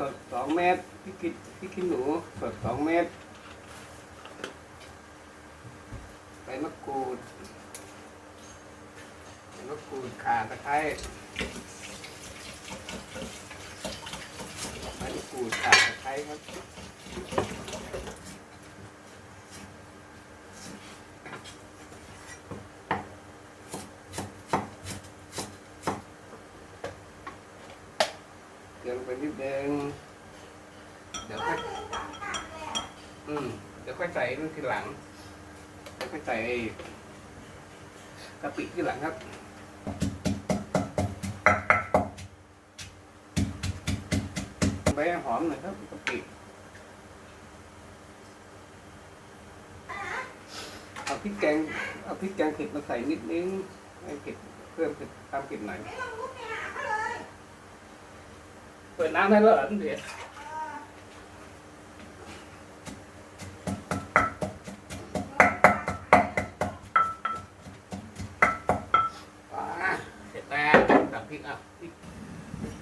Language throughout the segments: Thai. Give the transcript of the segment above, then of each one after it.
สดสองเม็ดพริกขี้พริกขี้หนูสดสองเม็ดใบมะกรูดใบมะกรูดข่าตะไคร้ใบมะกรูดข่าตะไคร้ครับ เดี๋ยวลงไปนิดนึงเดี๋ยวค่อยอืมเดี๋ยวค่อยใส่นู่นทีหลังเดี๋ยวค่อยใส่ไอ้กะปิทีหลังครับใบให้หอมหน่อยครับกะปิเอาพริกแกงเอาพริกแกงเผ็ดมาใส่นิดนึงให้เผ็ดเพิ่มเผ็ดตามเผ็ดหน่อยเปิดน้ำให้แล้วเหรอเดี๋ยวอ่าเสร็จแล้ว ตักพริกอะพริก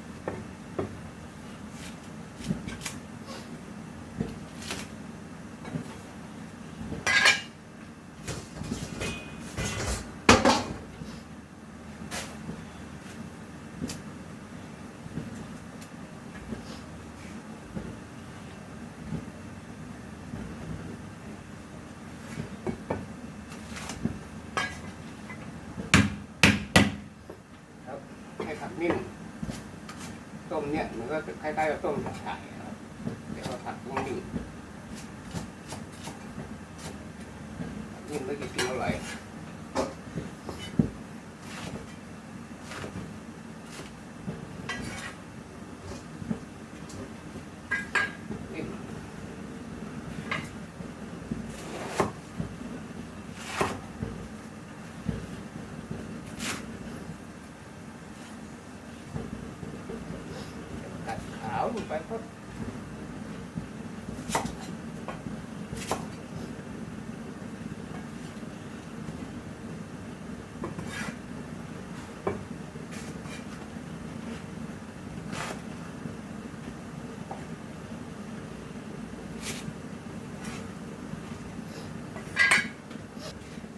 ครับ ให้ผัก นิ่มต้มเนี่ยมันก็คล้ายๆกับต้มผัดไทยครับแต่ว่าผัดต้องนิ่มนิ่มแล้วกินอร่อยนิ่ม กัดขาวลงไปครับ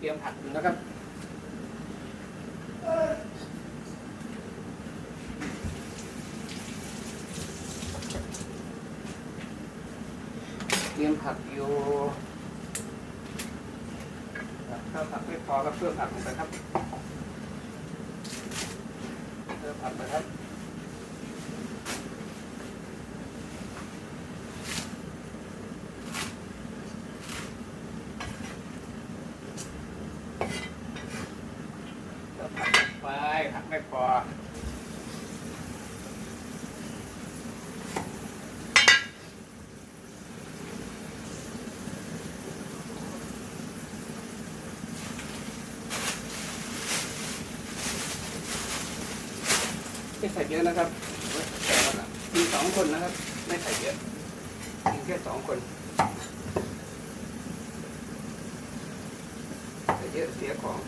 เตรียมผักนะครับเตรียมผักอยู่ถ้าวผักไม่พอก็เพิ่มผักลงไปครับเพิ่มผักไปครับ เพิ่มผักลง ไปผักไม่พอไม่ใส่เยอะนะครับมีสองคนนะครับ ไม่ใส่เยอะมีแค่สองคนใส่เยอะเสียของ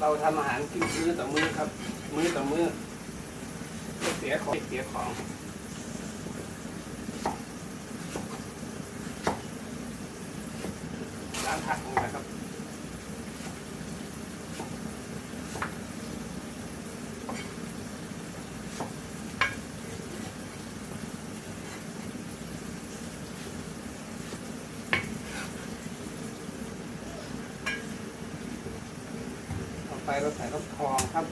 เราทำอาหารกินมื้อต่อมื้อครับ มื้อต่อมื้อเสียของเสียของล้างผักลงไปครับ ไปเราใส่ลูกทองครับ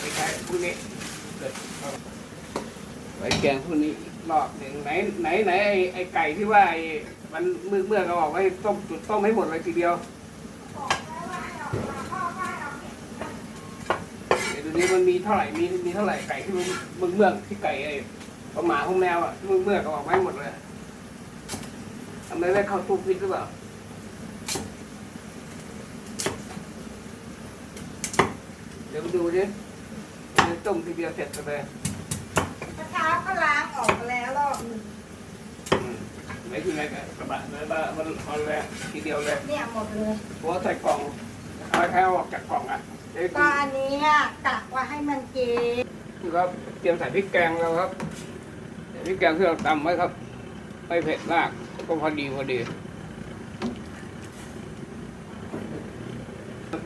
ไม่ใช่พวกนี้เกิดเอาไว้แกงพวกนี้อีกรอบหนึ่งไหนไหนไหนไอ้ไอ้ไก่ที่ว่าไอ้มันเมื่อเมื่อเขาบอกว่าให้ต้มจุดต้มให้หมดเลยทีเดียวเดี๋ยวดูนี้มันมีเท่าไหร่มีมีเท่าไหร่ไก่ที่มันเมื่อเมื่อที่ไก่ไอ้ ประหมาห้องแมวอะที่เมื่อเมื่อเขาบอกไว้หมดเลยทำไมไม่เข้าตู้ฟิตหรือเปล่าเดี๋ยวดูดิเดี๋ยวต้มทีเดียวเสร็จเลยเช้าก็ล้างออกมาแล้วรอบหนึ่งอืมไหนที่ไหนกันกระบะเลยบ้ามันพอนเลยทีเดียวเลยเนี่ยหมดเลยหัวใส่กล่องเอาแค่ออกจากกล่องอะเดี๋ยวก็อันนี้อะกะว่าให้มันกินครับเตรียมใส่พริกแกงแล้วครับใส่ พริกแกงที่เราตำไว้ครับ ไม่เผ็ดมากก็พอดีพอดี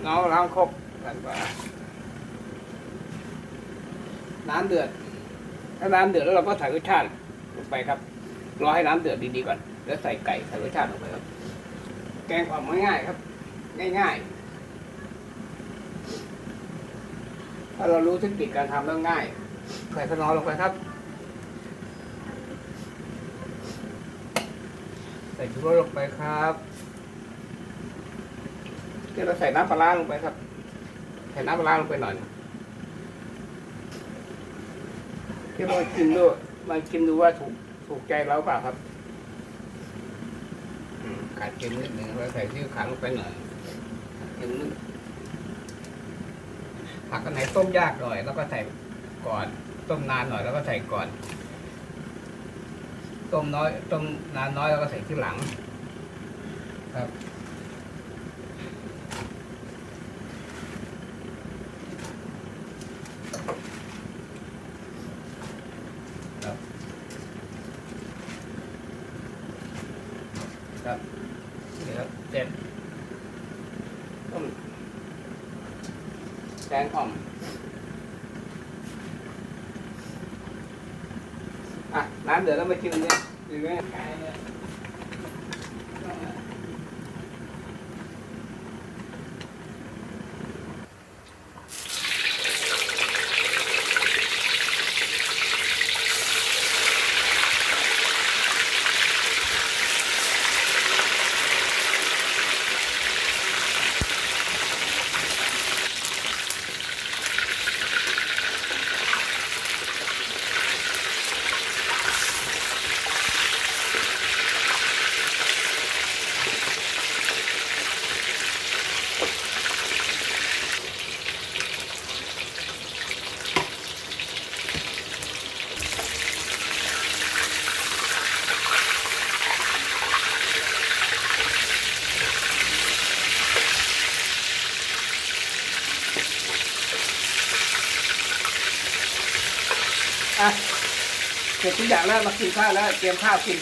เงาล้างครบกันไปน้ำเดือด ถ้าน้ำเดือดแล้วเราก็ใส่รสชาติลงไปครับ รอให้น้ำเดือดดีๆก่อน แล้วใส่ไก่ใส่รสชาติลงไปครับ แกงความง่ายๆครับ ง่ายๆ ถ้าเรารู้เทคนิคการทำแล้วง่าย ใส่ขนอลงไปครับ ส่ชูรสลงไปครับเดี๋ยวเราใส่น้ำปลาร้าลงไปครับ ใส่น้ำปลาร้าลงไปหน่อยเที่ยวมาชิมดูมาชิมดูว่าถูกถูกใจเราเปล่าครับอืมขาดเค็มนิดหนึ่งเราใส่ซีอิ๊วขาวลงไปหน่อยเค็มนิดผักกันไหนต้มยากหน่อย แล้วก็ใส่ก่อน ต้มนานหน่อยแล้วก็ใส่ก่อน ต้มน้อยต้มนานน้อยแล้วก็ใส่ที่หลังครับครับครับนี่ครับเจ็ดต้มแกงอ่อม อะ น้ำ เดือดแล้วมาชิมเนี่ยดีไหม ทุกอย่างแล้วมากินข้าวแล้วเตรียมข้าวกิน